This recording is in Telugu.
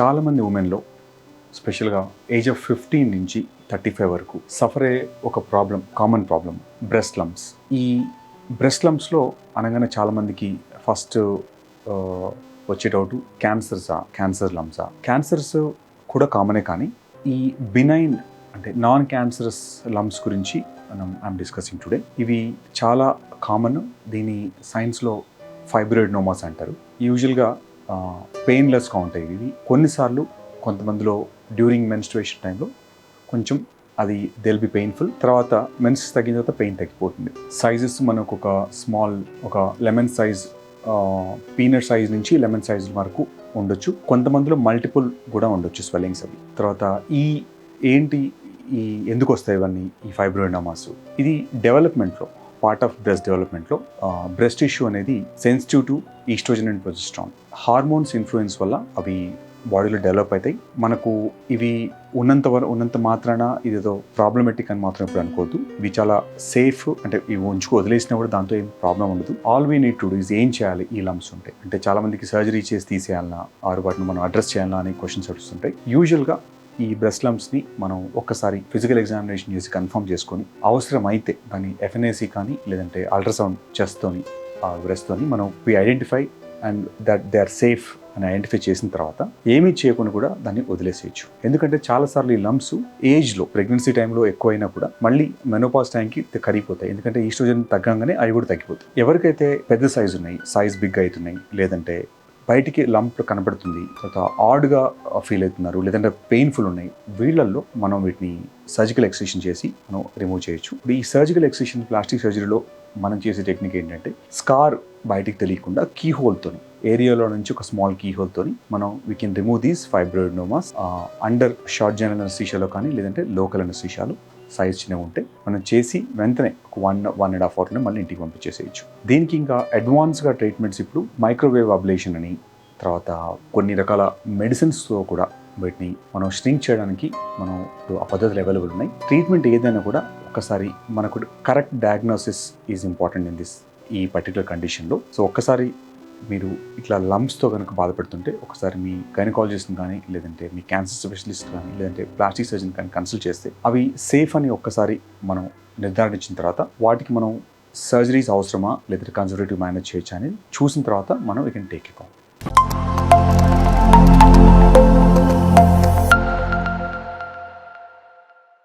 చాలామంది ఉమెన్లో స్పెషల్గా ఏజ్ ఆఫ్ ఫిఫ్టీన్ నుంచి థర్టీ ఫైవ్ వరకు సఫర్ అయ్యే ఒక problem common problem breast lumps ఈ బ్రెస్ట్ లమ్స్లో అనగానే చాలామందికి ఫస్ట్ వచ్చే డౌట్ క్యాన్సర్సా క్యాన్సర్ లమ్సా క్యాన్సర్స్ కూడా కామనే కానీ ఈ బినైన్ అంటే నాన్ క్యాన్సరస్ లమ్స్ గురించి మనం ఐఎమ్ డిస్కసింగ్ టుడే ఇవి చాలా కామన్ దీని సైన్స్లో ఫైబ్రాయిడ్ నోమాస్ అంటారు. యూజువల్గా పెయిన్లెస్గా ఉంటాయి. ఇవి కొన్నిసార్లు కొంతమందిలో డ్యూరింగ్ మెన్స్ట్రుయేషన్ టైంలో కొంచెం అది దెల్ బి పెయిన్ఫుల్ తర్వాత మెన్స్ తగ్గిన తర్వాత పెయిన్ తగ్గిపోతుంది. సైజెస్ మనకు ఒక స్మాల్ ఒక లెమన్ సైజ్ పీనట్ సైజ్ నుంచి లెమన్ సైజ్ వరకు ఉండొచ్చు. కొంతమందిలో మల్టిపుల్ కూడా ఉండొచ్చు స్వెల్లింగ్స్ అవి. తర్వాత ఈ ఏంటి ఈ ఎందుకు వస్తాయి ఇవన్నీ ఈ ఫైబ్రోయినమాస్ ఇది డెవలప్మెంట్లో పార్ట్ ఆఫ్ బ్రెస్ట్ డెవలప్మెంట్లో బ్రెస్ట్ ఇష్యూ అనేది sensitive to oestrogen and progesterone hormones influence వల్ల అవి బాడీలో డెవలప్ అవుతాయి. మనకు ఇవి ఉన్నంత వర ఉన్నంత మాత్రాన ఇదేదో ప్రాబ్లమెటిక్ అని మాత్రం ఇప్పుడు అనుకోవద్దు. ఇవి చాలా సేఫ్ అంటే ఇవి ఉంచుకు వదిలేసినా కూడా దాంతో ఏం ప్రాబ్లం ఉండదు. All we need to do is ఏం చేయాలి? ఈ లమ్స్ ఉంటాయి అంటే చాలా మందికి సర్జరీ చేసి తీసేయాలన్నా ఆరు వాటిని మనం అడ్రస్ చేయాలన్నా అనే క్వశ్చన్స్ వస్తుంటాయి. యూజువల్గా ఈ బ్రెస్ట్ లంప్స్ని మనం ఒక్కసారి ఫిజికల్ ఎగ్జామినేషన్ చేసి కన్ఫర్మ్ చేసుకొని అవసరం అయితే దాన్ని ఎఫ్ఎన్ఏసి కానీ లేదంటే అల్ట్రాసౌండ్ చెస్తోని ఆ బ్రెస్ట్తోని మనం we identify and that they are safe అని ఐడెంటిఫై చేసిన తర్వాత ఏమీ చేయకుండా కూడా దాన్ని వదిలేసేయచ్చు. ఎందుకంటే చాలాసార్లు ఈ లంప్స్ ఏజ్లో ప్రెగ్నెన్సీ టైంలో ఎక్కువైనా కూడా మళ్ళీ మెనోపాస్ టైంకి కరిగిపోతాయి. ఎందుకంటే ఈస్ట్రోజన్ తగ్గంగానే అవి కూడా తగ్గిపోతాయి. ఎవరికైతే పెద్ద సైజు ఉన్నాయి సైజ్ బిగ్ అవుతున్నాయి లేదంటే బయటికి లంప్ కనబడుతుంది. తర్వాత ఆడ్గా ఫీల్ అవుతున్నారు. లేదంటే పెయిన్ఫుల్ ఉన్నాయి. వీళ్ళల్లో మనం వీటిని సర్జికల్ ఎక్స్టెన్షన్ చేసి మనం రిమూవ్ చేయొచ్చు. ఇప్పుడు ఈ సర్జికల్ ఎక్సిషన్ ప్లాస్టిక్ సర్జరీలో మనం చేసే టెక్నిక్ ఏంటంటే స్కార్ బయటికి తెలియకుండా కీ హోల్తో ఏరియాలో నుంచి ఒక స్మాల్ కీ హోల్తో మనం we can remove these fibroadenomas under short general అనస్థీషియాలో కానీ లేదంటే లోకల్ అనస్థీషియాలో సైజ్ చిన్నగా ఉంటే మనం చేసి వెంటనే ఒక వన్ వన్ అండ్ హాఫ్ అవర్లో మళ్ళీ ఇంటికి పంపించేసేయచ్చు. దీనికి ఇంకా అడ్వాన్స్గా ట్రీట్మెంట్స్ ఇప్పుడు మైక్రోవేవ్ అబ్లేషన్ అని తర్వాత కొన్ని రకాల మెడిసిన్స్తో కూడా వీటిని మనం స్ట్రింగ్ చేయడానికి మనం ఇప్పుడు ఆ పద్ధతులు అవైలబుల్ ఉన్నాయి. ట్రీట్మెంట్ ఏదైనా కూడా ఒకసారి మనకు correct diagnosis is important in this ఈ పర్టికులర్ కండిషన్లో సో ఒక్కసారి మీరు ఇట్లా లంప్స్తో కనుక బాధపడుతుంటే ఒకసారి మీ గైనకాలజిస్ట్ని కానీ లేదంటే మీ క్యాన్సర్ స్పెషలిస్ట్ కానీ లేదంటే ప్లాస్టిక్ సర్జన్ కానీ కన్సల్ట్ చేస్తే అవి సేఫ్ అని ఒక్కసారి మనం నిర్ధారించిన తర్వాత వాటికి మనం సర్జరీస్ అవసరమా లేదంటే కన్సర్వేటివ్ మేనేజ్ చేయొచ్చా అనేది చూసిన తర్వాత మనం వీ కెన్ టేక్ ఇట్